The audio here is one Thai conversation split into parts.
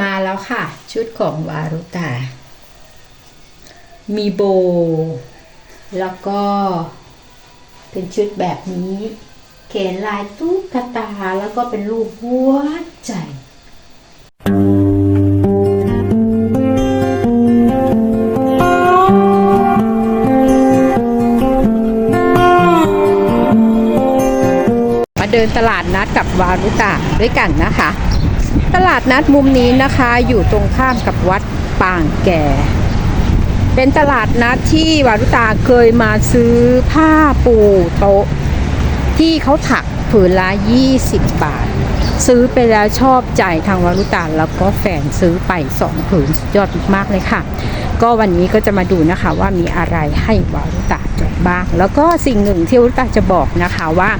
มาแล้วค่ะ ชุดของวารุตา มีโบ แล้วก็ เป็นชุดแบบนี้ เขียนลายตุ๊กตาแล้วก็เป็นรูปหัวใจมาเดินตลาดนัดกับวารุตาด้วยกันนะคะ ตลาดนัดมุมนี้นะคะอยู่ตรงข้ามกับวัดปางแก่ เป็นตลาดนัดที่วารุตาเคยมาซื้อผ้าปูโต๊ะ ที่เขาถักผืนละ 20 บาท ซื้อไปแล้วชอบใจทางวารุตาแล้วก็แฟนซื้อไปสองผืนยอดมากเลยค่ะ ก็วันนี้ก็จะมาดูนะคะว่ามีอะไรให้วารุตาจดบ้าง แล้วก็สิ่งหนึ่งที่วารุตาจะบอกนะคะว่า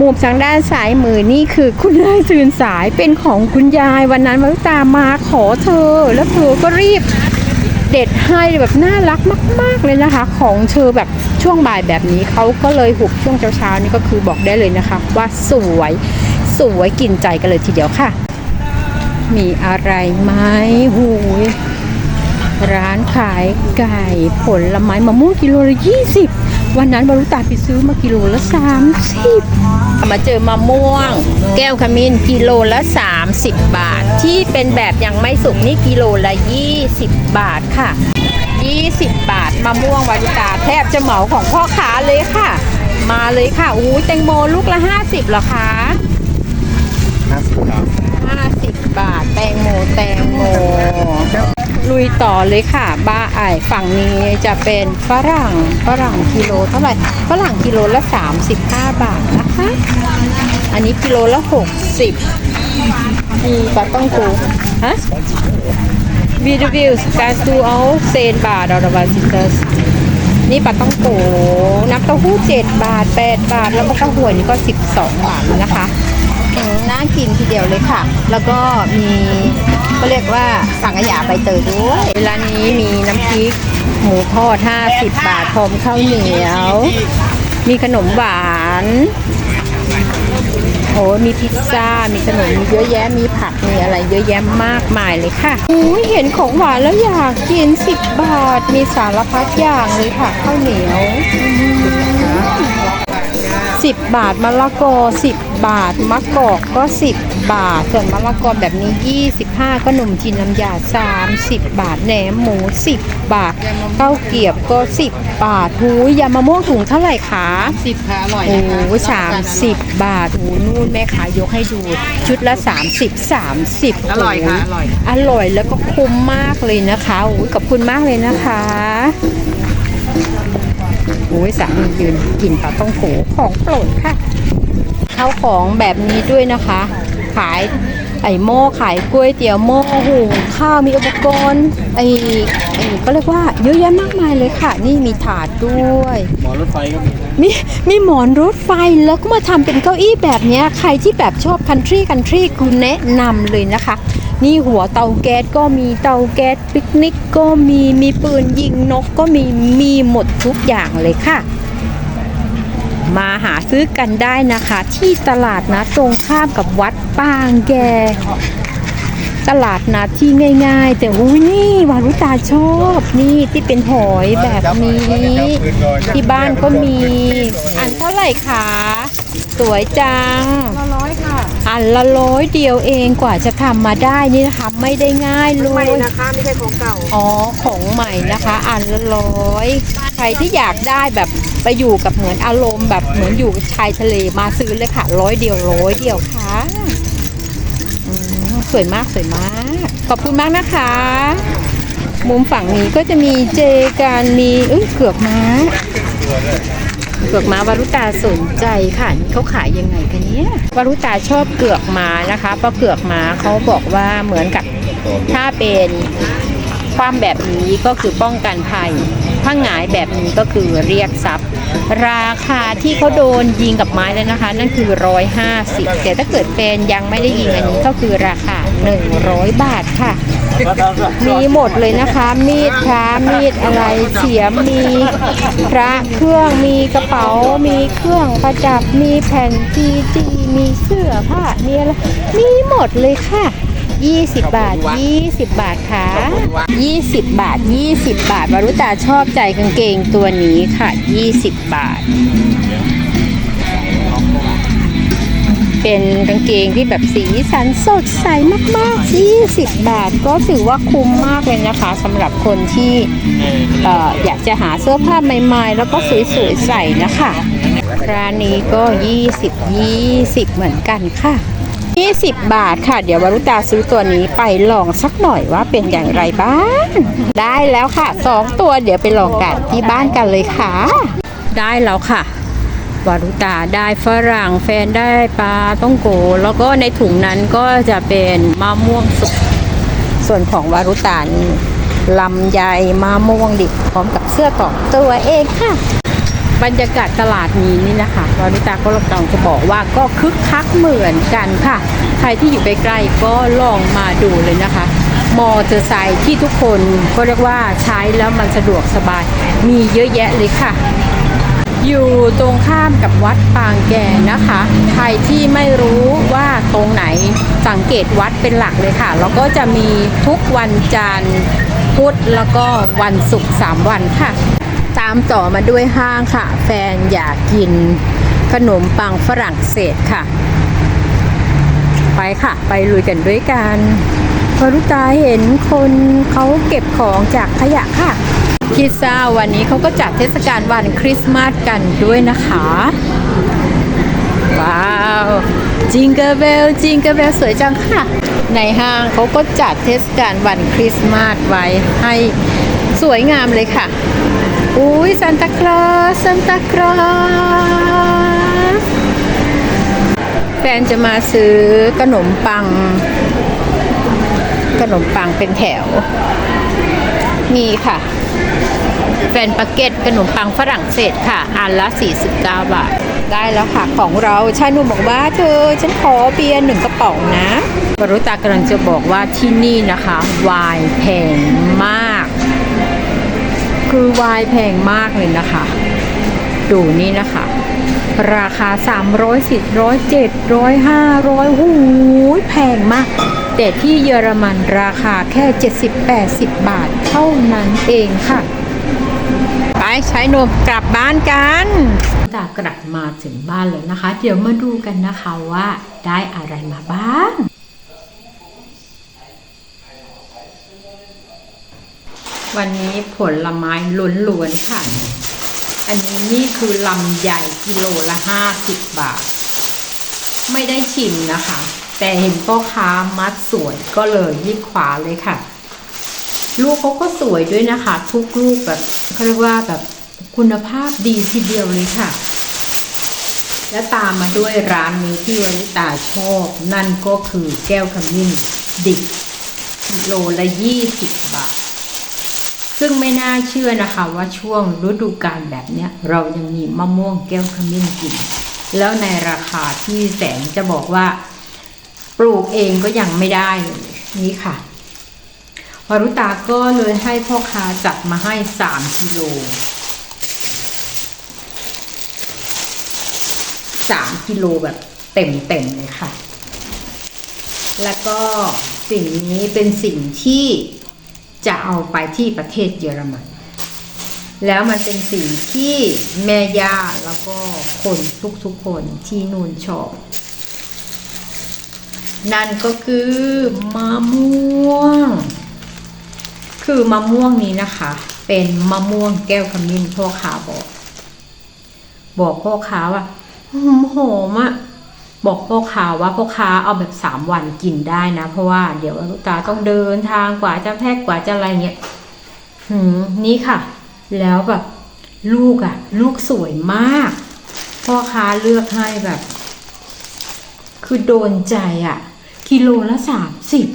มุมทางด้านซ้ายมือนี่คือคุณยายตื่นสายเป็นของคุณยายวันนั้นวารุตามาขอเธอ แล้วเธอก็รีบเด็ดให้แบบน่ารักมาก ๆเลยนะคะ ของเธอแบบช่วงบ่ายแบบนี้เขาก็เลยหุบช่วงเช้าๆนี่ก็คือบอกได้เลยนะคะ ว่าสวยสวยกินใจกันเลยทีเดียวค่ะ มีอะไรไหมหูยร้านขายไก่ผลไม้มะม่วงกิโลละ20 วันนั้นบรุตาไปซื้อมากิโลละสามสิบมาเจอมะม่วง แก้วขมิ้นกิโลละ 30 บาท ที่เป็นแบบยังไม่สุกนี่กิโลละ 20 บาทค่ะ 20 บาทมะม่วงวารุตาแทบจะเหมาของพ่อค้าเลยค่ะ มาเลยค่ะอู้ยแตงโมลูกละ 50เหรอคะ ยต่อเลยค่ะ บ้าไอายฝั่งนี้จะเป็นฝรั่งฝรั่งกิโลเท่าไหร่ฝรั่งกิโลละ 35 บาทนะคะ อันนี้กิโลละ 60มีปลาต้องโกฮะ Wie du willst, kannst du auch 10 Bart oder was ist das? นี่ปลาต้องโกน้ำเต้าหู้ 7 บาท 8 บาท แล้วก็ข้าวหวยนี่ก็ 12 บาทนะคะ น่ากินทีเดียวเลยค่ะ แล้วก็มีก็เรียกว่าสังขยาใบเตยด้วยร้านนี้มีน้ำพริก หมูทอด 50 บาทพร้อมข้าวเหนียว มีขนมหวานโอ้มีพิซซ่า มีขนมเยอะแยะ มีผัก มีอะไรเยอะแยะมากมายเลยค่ะอุ้ยเห็นของหวานแล้วอยากกิน 10 บาท มีสารพัดอย่างเลยค่ะข้าวเหนียว สิบบาทมะละกอสิบบาทมะกอกก็สิบบาท ส่วนมะละกอแบบนี้ยี่สิบห้าขนมจีนน้ำยาสามสิบบาทแหนมหมูสิบบาทข้าวเกรียบก็สิบบาทหูยยำมะม่วงถุงเท่าไหร่คะสิบค่ะอร่อยโอ้นะคะสามสิบบาทโอ้นู่นแม่ขายกให้ดู ชุดละ 30 30อร่อยค่ะอร่อยอร่อยแล้วก็คุ้มมากเลยนะคะโอ้ยขอบคุณมากเลยนะคะ โอ้ยสามียืนกินปลาต้องโขของโปรดค่ะเข้าของแบบนี้ด้วยนะคะ ขายไอ้หม้อขายก๋วยเตี๋ยวหม้อหุงข้าวมีอุปกรณ์ไอ้ไอ้ก็เรียกว่าเยอะแยะมากมายเลยค่ะ นี่มีถาดด้วย หมอรถไฟก็มีนะมีมีหมอนรถไฟแล้วก็มาทำเป็นเก้าอี้แบบเนี้ยใครที่แบบชอบคันทรีคันทรีคุณแนะนำเลยนะคะ นี่หัวเตาแก๊สก็มีเตาแก๊สปิกนิกก็มีมีปืนยิงนกก็มีมีหมดทุกอย่างเลยค่ะ มาหาซื้อกันได้นะคะ ที่ตลาดนะตรงข้ามกับวัดปางแกตลาดนัดที่ง่าย ๆ แต่อุ้ยนี่วารุตาชอบนี่ที่เป็นหอยแบบนี้ ที่บ้านก็มี อันเท่าไหร่คะ สวยจังละร้อยค่ะ อันละร้อยเดียวเองกว่าจะทำมาได้นี่นะคะไม่ได้ง่ายเลใหม่ย นะคะไม่ใช่ของเก่า อ๋อของใหม่นะคะ อันละร้อยใครที่อยากได้แบบไปอยู่กับเหมือนอารมณ์แบบเหมือนอยู่ชายทะเลมาซื้อเลยค่ะร้อยเดียวร้อยเดียวค่ะอืมสวยมากสวยมาก ขอบคุณมากนะคะ มุมฝั่งนี้ก็จะมีเจการมีเอ้ยเกือกม้า เกือกม้าวารุตาสนใจค่ะเขาขายยังไงกันเนี่ยวารุตาชอบเกือกม้านะคะเพราะเกือกม้าเขาบอกว่าเหมือนกับถ้าเป็นความแบบนี้ก็คือป้องกันภัยถ้าหงายแบบนี้ก็คือเรียกทรัพย์ ราคาที่เขาโดนยิงกับไม้แล้วนะคะ นั่นคือ 150 แต่ถ้าเกิดเป็นยังไม่ได้ยิงอันนี้ก็คือราคา 100 บาทค่ะ มีหมดเลยนะคะ มีดพระมีดอะไรเสียมมีพระเครื่องมีกระเป๋า มีเครื่องประดับมีแผ่นจีจีมีเสื้อผ้ามีอะไรมีหมดเลยค่ะ 20 บาท 20 บาทค่ะ 20 บาท 20 บาทวารุตาชอบใจกางเกงตัวนี้ค่ะ 20 บาท เป็นกางเกงที่แบบสีสันสดใสมากๆ 20 บาทก็ถือว่าคุ้มมากเลยนะคะสำหรับคนที่เอ่ออยากจะหาเสื้อผ้าใหม่ๆ แล้วก็สวยๆ ใส่นะคะ ร้านนี้ก็ 20 20 เหมือนกันค่ะ 20 บาทค่ะ เดี๋ยววรุตาซื้อตัวนี้ไปลองสักหน่อยว่าเป็นอย่างไรบ้าง ได้แล้วค่ะ 2 ตัวเดี๋ยวไปลองกันที่บ้านกันเลยค่ะ ได้แล้วค่ะวารุตาได้ฝรั่งแฟนได้ปลาต้องโก แล้วก็ในถุงนั้นก็จะเป็นมะม่วงสุกส่วนของวารุตานี่ลำไยมะม่วงดิบพร้อมกับเสื้อต่อตัวเองค่ะ บรรยากาศตลาดนี้นี่นะคะวารุตาก็ลองจะบอกว่าก็คึกคักเหมือนกันค่ะ ใครที่อยู่ใกล้ๆก็ลองมาดูเลยนะคะ มอเตอร์ไซค์ที่ทุกคนก็เรียกว่าใช้แล้วมันสะดวกสบาย มีเยอะแยะเลยค่ะ อยู่ตรงข้ามกับวัดปางแก่นะคะ ใครที่ไม่รู้ว่าตรงไหนสังเกตวัดเป็นหลักเลยค่ะ แล้วก็จะมีทุกวันจันทร์พุธแล้วก็วันศุกร์สามวันค่ะ ตามต่อมาด้วยห้างค่ะ แฟนอยากกินขนมปังฝรั่งเศสค่ะ ไปค่ะ ไปลุยกันด้วยกันพอรุตาเห็นคนเขาเก็บของจากขยะค่ะ คิดซาวันนี้เขาก็จัดเทศกาลวันคริสต์มาสกันด้วยนะคะ ว้าว จิงเกอร์เบล จิงเกอร์เบล สวยจังค่ะ ในห้างเขาก็จัดเทศกาลวันคริสต์มาสไว้ให้สวยงามเลยค่ะ อุ้ยซันตาคลอสซันตาคลอสแฟนจะมาซื้อขนมปัง ขนมปังเป็นแถว มีค่ะ แฟนปาเก็ตขนมปังฝรั่งเศสค่ะอันละ 49 บาท ได้แล้วค่ะ ของเราชายหนุ่มบอกว่าเธอ ฉันขอเบียร์หนึ่งกระป๋องนะวรุตากำลังจะบอกว่าที่นี่นะคะไวน์แพงมาก คือวน์แพงมากเลยนะคะ ดูนี่นะคะ ราคา 300 400 700 500หูยแพงมาก แต่ที่เยอรมันราคาแค่ 70-80 บาทเท่านั้นเองค่ะ ไปใช้นมกลับบ้านกันตากลับมาถึงบ้านแล้วนะคะ เดี๋ยวมาดูกันนะคะว่าได้อะไรมาบ้าง วันนี้ผลไม้ล้วนๆค่ะ อันนี้นี่คือลำใหญ่กิโลละห้าสิบบาท ไม่ได้ชิมนะคะ แต่เห็นพ่อค้ามัดสวยก็เลยยิบขวาเลยค่ะ ลูกเขาก็สวยด้วยนะคะ ทุกลูกแบบเขาเรียกว่าแบบคุณภาพดีทีเดียวเลยค่ะ และตามมาด้วยร้านนี้ที่วริตาชอบ นั่นก็คือแก้วขมิ้นดิบกิโลละยี่สิบบาท ซึ่งไม่น่าเชื่อนะคะว่าช่วงฤดูกาลแบบเนี้ยเรายังมีมะม่วงแก้วขมิ้นกิน แล้วในราคาที่แสนจะบอกว่า ปลูกเองก็ยังไม่ได้เลยนี่ค่ะวรุตาก็เลยให้พ่อค้าจัดมาให้สามกิโลสามกิโลแบบเต็มๆเลยค่ะ แล้วก็สิ่งนี้เป็นสิ่งที่ จะเอาไปที่ประเทศเยอรมัน แล้วมันเป็นสิ่งที่แม่ย่าแล้วก็คนทุกๆคนที่นู่นชอบ นั่นก็คือมะม่วง คือมะม่วงนี้นะคะ เป็นมะม่วงแก้วขมิ้นพ่อค้าบอก บอกพ่อค้าว่าหอมหอมอะ บอกพ่อค้าว่าพ่อค้าเอาแบบสามวันกินได้นะ เพราะว่าเดี๋ยวตาต้องเดินทางกว่าจะแพ็กกว่าจะอะไรเงี้ยหืมนี่ค่ะ แล้วแบบลูกอะลูกสวยมาก พ่อค้าเลือกให้แบบ คือโดนใจอะกิโลละสามสิบ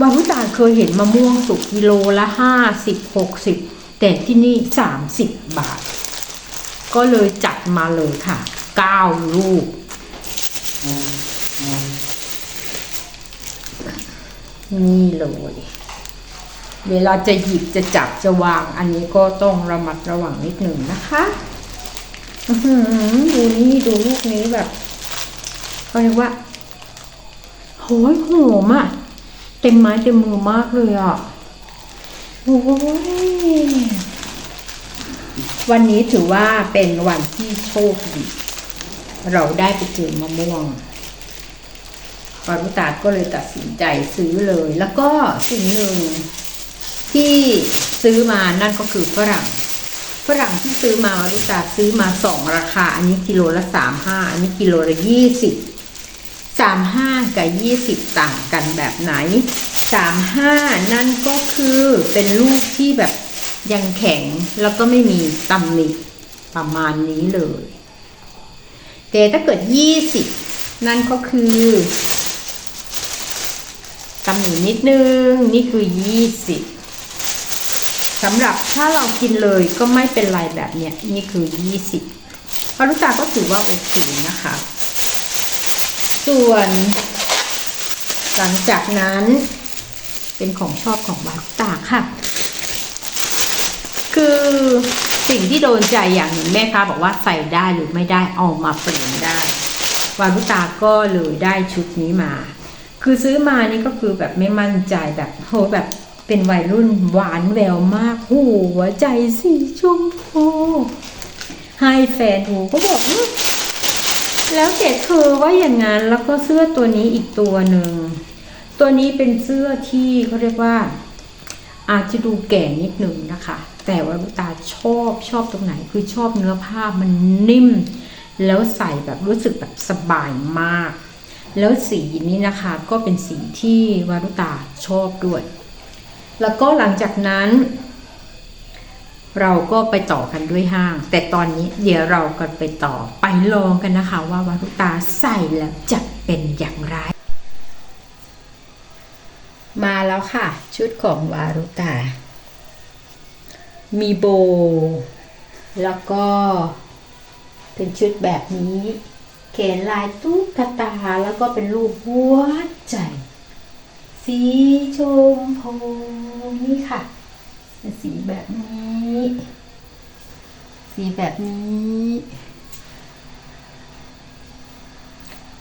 บารุตาเคยเห็นมะม่วงสุกกิโลละห้าสิบหกสิบแต่ที่นี่สามสิบบาท ก็เลยจัดมาเลยค่ะเก้าลูก นี่เลย เวลาจะหยิบจะจับจะวาง อันนี้ก็ต้องระมัดระวังนิดหนึ่งนะคะดูนี่ดูลูกนี้แบบเขาเรียกว่าโอ้ยหอมอะเต็มไม้เต็มมือมากเลยอะโอ้ยวันนี้ถือว่าเป็นวันที่โชคดี เราได้ไปเจอมะม่วงวารุตาก็เลยตัดสินใจซื้อเลย แล้วก็สิ่งหนึ่งที่ซื้อมานั่นก็คือฝรั่งฝรั่งที่ซื้อมาวารุตาซื้อมาสองราคา อันนี้กิโลละสามห้าอันนี้กิโลละยี่สิบสามห้ากับยี่สิบต่างกันแบบไหนสามห้านั่นก็คือเป็นลูกที่แบบยังแข็งแล้วก็ไม่มีตำหนิประมาณนี้เลย แต่ถ้าเกิดยี่สิบนั่นก็คือตำหนินิดนึง นี่คือยี่สิบสำหรับถ้าเรากินเลยก็ไม่เป็นไรแบบเนี้ยนี่คือยี่สิบพารุตาก็ถือว่าโอเคนะคะ ส่วน หลังจากนั้นเป็นของชอบของบารุตาค่ะ คือ สิ่งที่โดนใจอย่างหนึ่งแม่ค้าบอกว่าใส่ได้หรือไม่ได้เอามาเปลี่ยนได้วารุตาก็เลยได้ชุดนี้มา คือซื้อมานี่ก็คือแบบไม่มั่นใจแบบโหแบบเป็นวัยรุ่นหวานแววมากหัวใจสีชมพูให้แฟนดูก็บอกแล้วแต่เธอว่าอย่างนั้นแล้วก็เสื้อตัวนี้อีกตัวหนึ่ง ตัวนี้เป็นเสื้อที่เขาเรียกว่า อาจจะดูแก่นิดหนึ่งนะคะ แต่ว่าตาชอบชอบตรงไหนคือชอบเนื้อผ้ามันนิ่ม แล้วใส่แบบรู้สึกแบบสบายมาก แล้วสีนี้นะคะก็เป็นสีที่วารุตาชอบด้วย แล้วก็หลังจากนั้น เราก็ไปต่อกันด้วยห้าง แต่ตอนนี้เดี๋ยวเรากันไปต่อไปลองกันนะคะ ว่าวารุตาใส่แล้วจะเป็นอย่างไรมาแล้วค่ะ ชุดของวารุตา มีโบ แล้วก็เป็นชุดแบบนี้ เขียนลายตุ๊กตาแล้วก็เป็นรูปหัวใจ สีชมพูนี่ค่ะเป็นสีแบบนี้ สีแบบนี้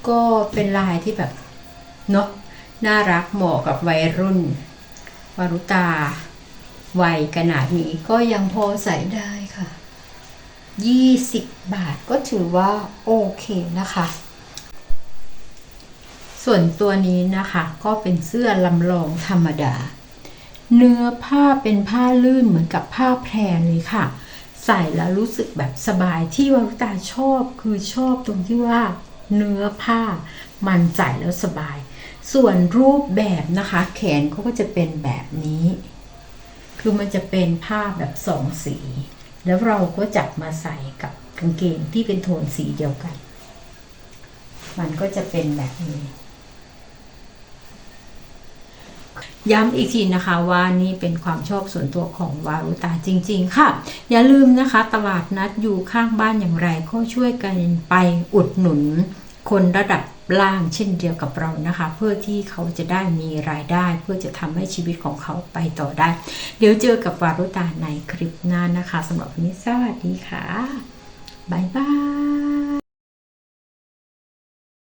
ก็เป็นลายที่แบบ เนาะน่ารักเหมาะกับวัยรุ่นวารุตา วัยขนาดนี้ก็ยังพอใส่ได้ค่ะ 20 บาทก็ถือว่าโอเคนะคะ ส่วนตัวนี้นะคะก็เป็นเสื้อลำลองธรรมดา เนื้อผ้าเป็นผ้าลื่นเหมือนกับผ้าแพรเลยค่ะ ใส่แล้วรู้สึกแบบสบายที่วารุตาชอบคือชอบตรงที่ว่าเนื้อผ้ามันใส่แล้วสบาย ส่วนรูปแบบนะคะ แขนเขาก็จะเป็นแบบนี้ คือมันจะเป็นผ้าแบบสองสี แล้วเราก็จับมาใส่กับกางเกงที่เป็นโทนสีเดียวกัน มันก็จะเป็นแบบนี้ ย้ำอีกทีนะคะว่านี่เป็นความชอบส่วนตัวของวารุตาจริง ๆ ค่ะ อย่าลืมนะคะ ตลาดนัดอยู่ข้างบ้านอย่างไรก็ช่วยกันไปอุดหนุนคนระดับ ล่างเช่นเดียวกับเรานะคะ เพื่อที่เขาจะได้มีรายได้ เพื่อจะทำให้ชีวิตของเขาไปต่อได้ เดี๋ยวเจอกับวารุตาในคลิปหน้านะคะสำหรับวันนี้สวัสดีค่ะบ๊ายบาย